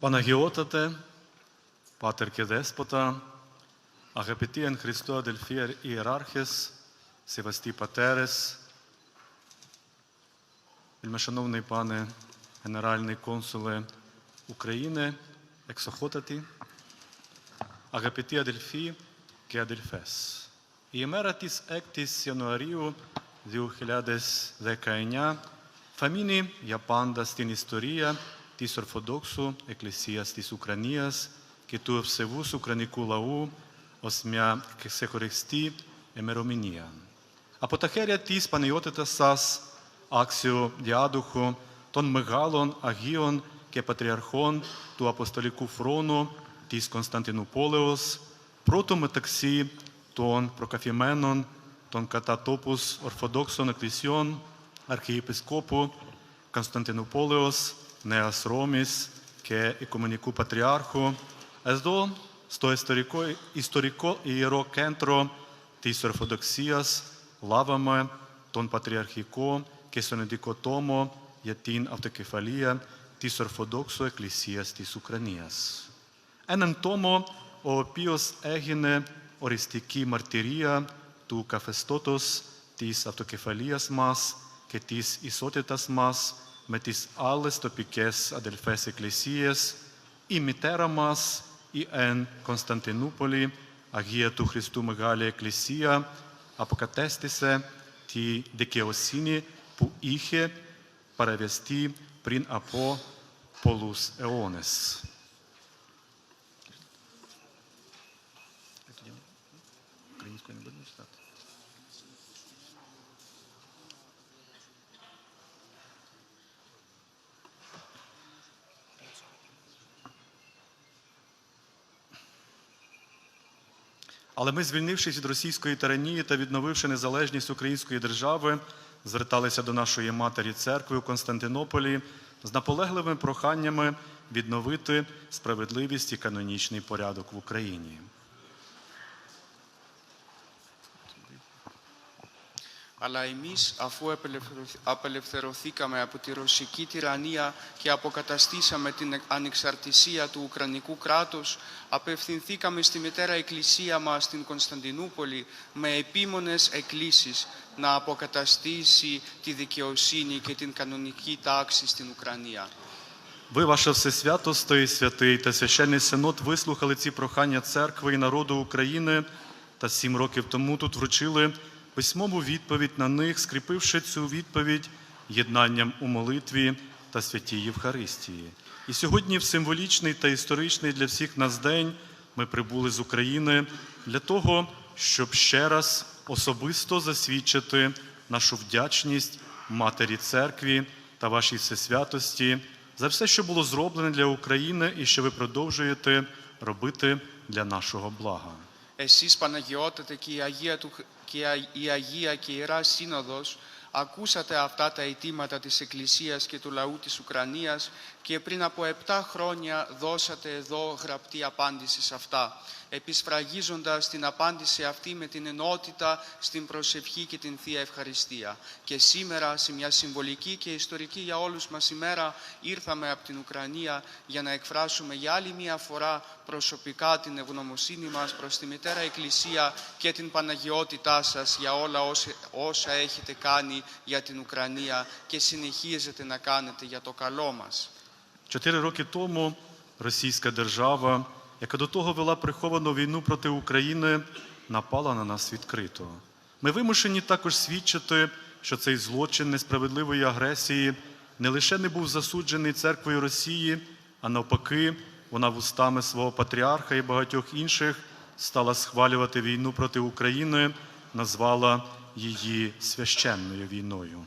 Παναγιώτατε, Πάτερ και Δέσποτα, αγαπητοί εν Χριστώ αδελφοί ιεράρχες, севасті Патерес, вельмишановний пане генеральний консуле України, ексохотаті, αγαπητοί αδελφοί και αδελφές. Η ημέρα της 6ης Ιανουαρίου 2019 θα μείνει για πάντα στην ιστορία της Ορθοδόξου Εκκλησίας της Ukrainijas, Ουκρανικού λαού ως μια ξεχωριστή osmia Από τα Χέρια της Παναιότητας σας, άξιο διάδοχο των μεγάλων Αγίων και Πατριαρχών του Αποστολικού Φρόνου της Κωνσταντινούπολεως, πρώτο μεταξύ των προκαθημένων των κατατόπους Ορθοδόξων Εκκλησιών, Αρχιεπισκόπου Κωνσταντινούπολεως, Νέας Ρώμης και Οικουμενικού Πατριάρχου, εδώ στο ιστορικό, ιστορικό ιερό κέντρο της Ορθοδοξίας λάβαμε τον Πατριαρχικό και Συνοδικό τόμο για την αυτοκεφαλία της Ορθοδόξου Εκκλησίας της Ουκρανίας. Έναν τόμο ο οποίος έγινε οριστική μαρτυρία του καθεστώτος της αυτοκεφαλίας μας και της ισότητας μας με τις άλλες τοπικές αδελφές εκκλησίες, η μητέρα μας, η εν Κωνσταντινούπολη, Αγία του Χριστού Μεγάλη Εκκλησία, αποκατέστησε τη δικαιοσύνη που είχε παραβιαστεί πριν από πολλούς αιώνες. Але ми, звільнившись від російської тиранії та відновивши незалежність української держави, зверталися до нашої матері церкви у Константинополі з наполегливими проханнями відновити справедливість і канонічний порядок в Україні. Αλλά εμείς αφού απελευθερωθ- απελευθερωθήκαμε από τη ρωσική τυραννία και αποκαταστήσαμε την ανεξαρτησία του Ουκρανικού κράτους, απευθυνθήκαμε στη Μητέρα Εκκλησία μας στην Κωνσταντινούπολη με επίμονες εκκλήσεις να αποκαταστήσει τη δικαιοσύνη και την κανονική τάξη στην Ουκρανία. Ви, ваше Всесвятосте і святий та священний синод, вислухали ці прохання церкви і народу України та сім років тому тут вручили письмову відповідь на них, скріпивши цю відповідь єднанням у молитві та святій Євхаристії. І сьогодні, в символічний та історичний для всіх нас день, ми прибули з України для того, щоб ще раз особисто засвідчити нашу вдячність Матері Церкві та вашій всесвятості за все, що було зроблено для України і що ви продовжуєте робити для нашого блага. Εσείς Παναγιώτατε και η Αγία, του, Χ- και η Α- η Αγία και η Ιερά Σύνοδος ακούσατε αυτά τα αιτήματα της Εκκλησίας και του λαού της Ουκρανίας και πριν από 7 χρόνια δώσατε εδώ γραπτή απάντηση σε αυτά, επισφραγίζοντας την απάντηση αυτή με την ενότητα στην προσευχή και την Θεία Ευχαριστία. Και σήμερα, σε μια συμβολική και ιστορική για όλους μας ημέρα, ήρθαμε από την Ουκρανία για να εκφράσουμε για άλλη μια φορά προσωπικά την ευγνωμοσύνη μας προς τη Μητέρα Εκκλησία και την Παναγιότητά σας για όλα όσα, όσα έχετε κάνει για την Ουκρανία και συνεχίζετε να κάνετε για το καλό μας. Чотири роки тому російська держава, яка до того вела приховану війну проти України, напала на нас відкрито. Ми вимушені також свідчити, що цей злочин несправедливої агресії не лише не був засуджений церквою Росії, а навпаки, вона вустами свого патріарха і багатьох інших стала схвалювати війну проти України, назвала її священною війною.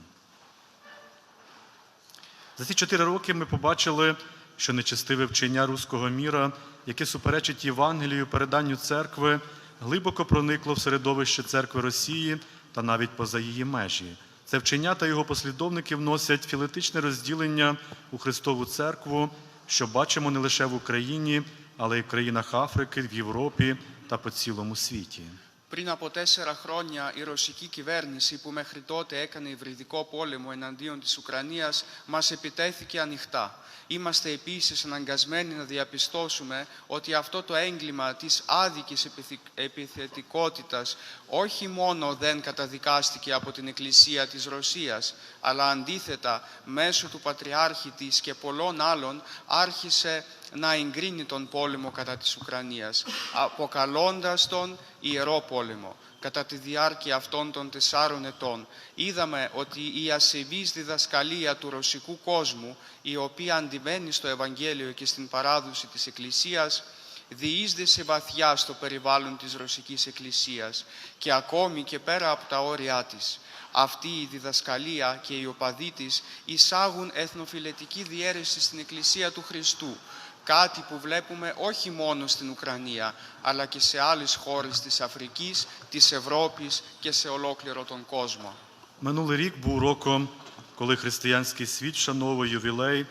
За ці чотири роки ми побачили, що нечестиве вчення руського міра, яке суперечить Євангелію, переданню церкви, глибоко проникло в середовище церкви Росії та навіть поза її межі. Це вчення та його послідовники вносять філетичне розділення у Христову церкву, що бачимо не лише в Україні, але й в країнах Африки, в Європі та по цілому світі. Πριν από τέσσερα χρόνια η ρωσική κυβέρνηση που μέχρι τότε έκανε υβριδικό πόλεμο εναντίον της Ουκρανίας μας επιτέθηκε ανοιχτά. Είμαστε επίσης αναγκασμένοι να διαπιστώσουμε ότι αυτό το έγκλημα της άδικης επιθυ- επιθετικότητας όχι μόνο δεν καταδικάστηκε από την Εκκλησία της Ρωσίας, αλλά αντίθετα μέσω του Πατριάρχη της και πολλών άλλων άρχισε να εγκρίνει τον πόλεμο κατά της Ουκρανίας, αποκαλώντας τον Ιερό Πόλεμο. Κατά τη διάρκεια αυτών των τεσσάρων ετών είδαμε ότι η ασεβής διδασκαλία του ρωσικού κόσμου, η οποία αντιβαίνει στο Ευαγγέλιο και στην παράδοση της Εκκλησίας, διείσδησε βαθιά στο περιβάλλον της Ρωσικής Εκκλησίας και ακόμη και πέρα από τα όρια της. Αυτή η διδασκαλία και οι οπαδοί της εισάγουν εθνοφιλετική διαίρεση στην Εκκλησία του Χριστού, κάτι που βλέπουμε όχι μόνο στην Ουκρανία, αλλά και σε άλλες χώρες της Αφρικής, της Ευρώπης και σε ολόκληρο τον κόσμο. Минулий рік був роком, коли християнський світ вшановує ювілей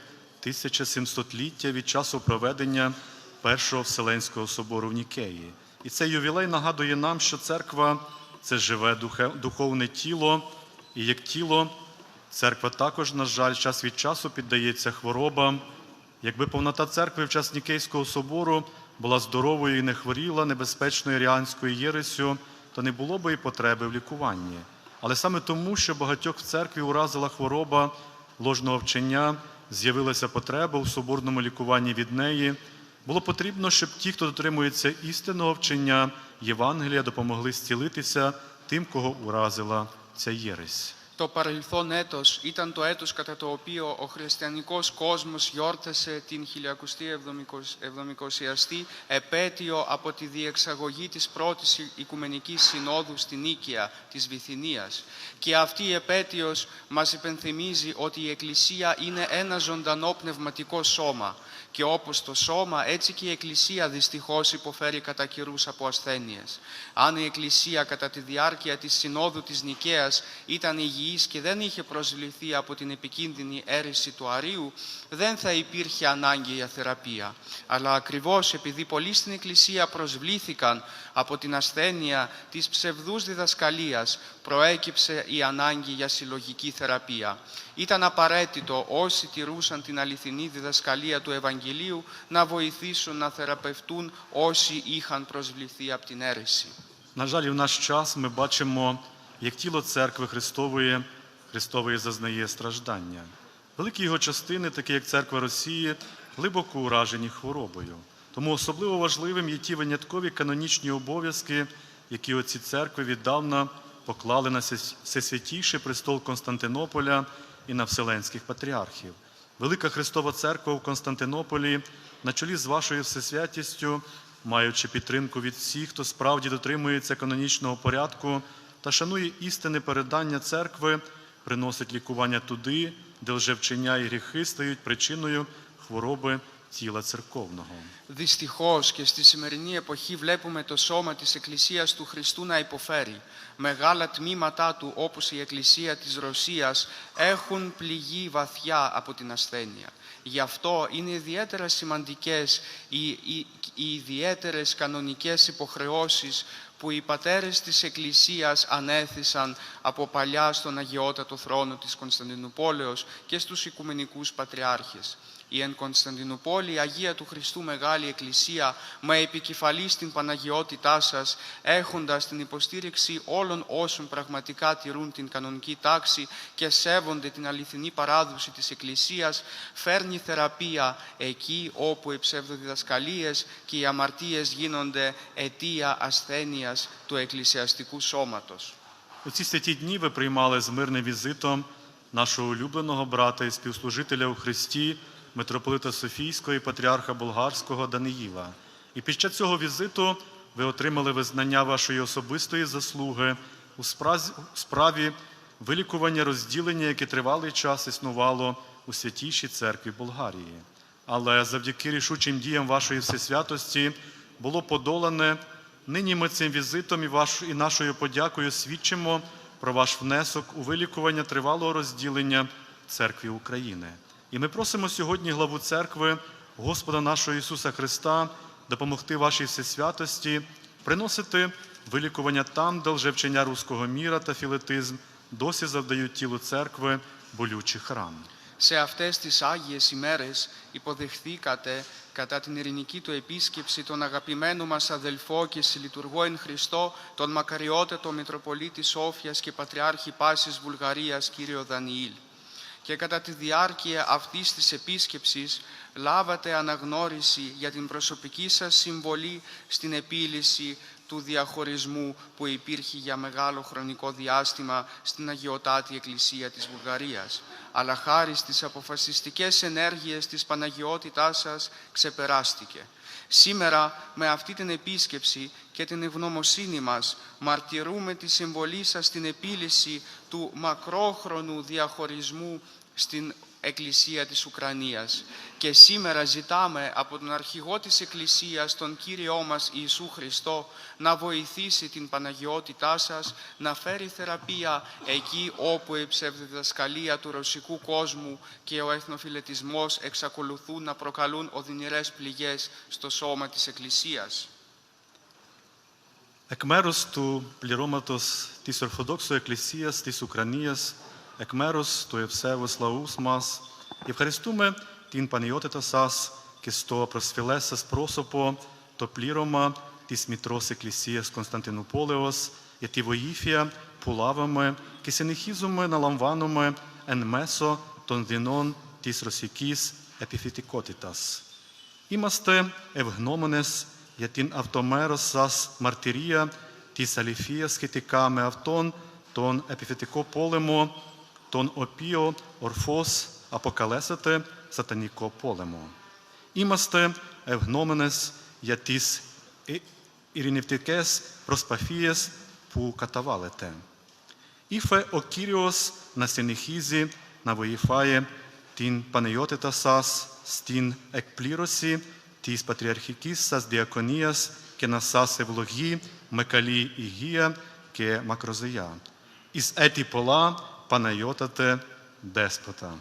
1700-ліття від часу проведення Першого Вселенського собору в Нікеї. І цей ювілей нагадує нам, що церква це живе духовне тіло, і як тіло, церква також, на жаль, час від часу піддається хворобам. Якби повнота церкви в час Нікейського собору була здоровою і не хворіла небезпечною ріанською єресю, то не було би і потреби в лікуванні. Але саме тому, що багатьох в церкві уразила хвороба ложного вчення, з'явилася потреба у соборному лікуванні від неї. Було потрібно, щоб ті, хто дотримується істинного вчення Євангелія, допомогли зцілитися тим, кого уразила ця єресь. Το παρελθόν έτος ήταν το έτος κατά το οποίο ο χριστιανικός κόσμος γιόρτασε την 1070η επέτειο από τη διεξαγωγή της πρώτης Οικουμενικής Συνόδου στην Νίκαια της Βυθινίας. Και αυτή η επέτειος μας υπενθυμίζει ότι η Εκκλησία είναι ένα ζωντανό πνευματικό σώμα. και όπως το σώμα, έτσι και η Εκκλησία δυστυχώς υποφέρει κατά καιρούς από ασθένειες. Αν η Εκκλησία κατά τη διάρκεια της Συνόδου της Νικαίας ήταν υγιής και δεν είχε προσβληθεί από την επικίνδυνη αίρεση του αρίου, δεν θα υπήρχε ανάγκη για θεραπεία. Αλλά ακριβώς επειδή πολλοί στην Εκκλησία προσβλήθηκαν από την ασθένεια της ψευδούς διδασκαλίας, προέκυψε η ανάγκη για συλλογική θεραπεία. Ήταν απαραίτητο όσοι τηρούσαν την αληθινή διδασκαλία του Ευαγγελίου να βοηθήσουν να θεραπευτούν όσοι είχαν προσβληθεί από την αίρεση. На жаль, і в наш час ми бачимо, як тіло церкви Христової, Христової зазнає страждання. Великі його частини, такі як церква Росії, глибоко уражені хворобою. Тому особливо важливим є ті виняткові канонічні обов'язки, які оці церкви віддавна поклали на Всес- Всесвятійший престол Константинополя і на Вселенських патріархів. Велика Христова Церква в Константинополі на чолі з вашою всесвятістю, маючи підтримку від всіх, хто справді дотримується канонічного порядку та шанує істини передання церкви, приносить лікування туди, де лжевчення і гріхи стають причиною хвороби тіла церковного. Δυστυχώς και στη σημερινή εποχή βλέπουμε το σώμα της Εκκλησίας του Χριστού να υποφέρει. Μεγάλα τμήματά του, όπως η Εκκλησία της Ρωσίας, έχουν πληγεί βαθιά από την ασθένεια. Γι' αυτό είναι ιδιαίτερα σημαντικές οι, οι, οι ιδιαίτερες κανονικές υποχρεώσεις που οι πατέρες της Εκκλησίας ανέθεσαν από παλιά στον αγιότατο θρόνο της Κωνσταντινούπολεως και στους Οικουμενικούς Πατριάρχες. Η εν Κωνσταντινούπολη Αγία του Χριστού Μεγάλη Εκκλησία με επικεφαλή στην Παναγιότητά σας έχοντας την υποστήριξη όλων όσων πραγματικά τηρούν την κανονική τάξη και σέβονται την αληθινή παράδοση της Εκκλησίας φέρνει θεραπεία εκεί όπου οι ψευδοδιδασκαλίες και οι αμαρτίες γίνονται αιτία ασθένειας του εκκλησιαστικού σώματος. У ці святі дні ви приймали з мирним візитом нашого улюбленого брата і співслужителя у Христі, митрополита Софійського і патріарха Болгарського Даниїла. І під час цього візиту ви отримали визнання вашої особистої заслуги у справі вилікування розділення, яке тривалий час існувало у святійшій церкві Болгарії. Але завдяки рішучим діям вашої всесвятості було подолане Нині ми цим візитом і, ваш, і нашою подякою свідчимо про ваш внесок у вилікування тривалого розділення церкві України. І ми просимо сьогодні главу церкви, Господа нашого Ісуса Христа, допомогти вашій всесвятості, приносити вилікування там, де лжевчення руського міра та філетизм досі завдають тілу церкви болючих ран. Σε αυτές τις Άγιες ημέρες υποδεχθήκατε κατά την ειρηνική του επίσκεψη τον αγαπημένο μας αδελφό και συλλειτουργό εν Χριστώ, τον μακαριότατο Μητροπολίτη Σόφιας και Πατριάρχη Πάσης Βουλγαρίας, κύριο Δανιήλ. Και κατά τη διάρκεια αυτής της επίσκεψης λάβατε αναγνώριση για την προσωπική σας συμβολή στην επίλυση του διαχωρισμού που υπήρχε για μεγάλο χρονικό διάστημα στην Αγιοτάτη Εκκλησία της Βουλγαρίας. Αλλά χάρη στις αποφασιστικές ενέργειες της Παναγιότητάς σας ξεπεράστηκε. Σήμερα με αυτή την επίσκεψη και την ευγνωμοσύνη μας μαρτυρούμε τη συμβολή σας στην επίλυση του μακρόχρονου διαχωρισμού στην Εκκλησία της Ουκρανίας. Και σήμερα ζητάμε από τον αρχηγό της Εκκλησίας, τον Κύριό μας Ιησού Χριστό, να βοηθήσει την Παναγιότητά σας, να φέρει θεραπεία εκεί όπου η ψευδιδασκαλία του ρωσικού κόσμου και ο εθνοφιλετισμός εξακολουθούν να προκαλούν οδυνηρές πληγές στο σώμα της Εκκλησίας. Εκ μέρους του πληρώματος της Ορθοδόξου Εκκλησίας της Ουκρανίας, εκ μέρους του Ευσέβους λαούς μας, ευχαριστούμε την Πανιότητα σας και στο προσφυλέ σας πρόσωπο το πλήρωμα της Μητρός Εκκλησίας Κωνσταντινούπολεως για τη βοήθεια που λάβαμε και συνεχίζουμε να λαμβάνουμε εν μέσω των δεινών της ρωσικής επιθετικότητας. Είμαστε ευγνώμονες για την αυτομέρως σας μαρτυρία της αληθείας σχετικά με αυτόν τον επιθετικό πόλεμο, τον οποίο ορφώς αποκαλέσατε σατανικό πόλεμο. Είμαστε ευγνώμονες για τις ε- ειρηνευτικές προσπαθίες που καταβάλλετε. Ήφε ο Κύριος να συνεχίζει να βοηθάει την Παναγιότητα σας στην εκπλήρωση της πατριαρχικής σας διακονίας και να σας ευλογεί με καλή υγεία και μακροζωία. Εις έτη πολλά Παναγιώτατε Δέσποτα.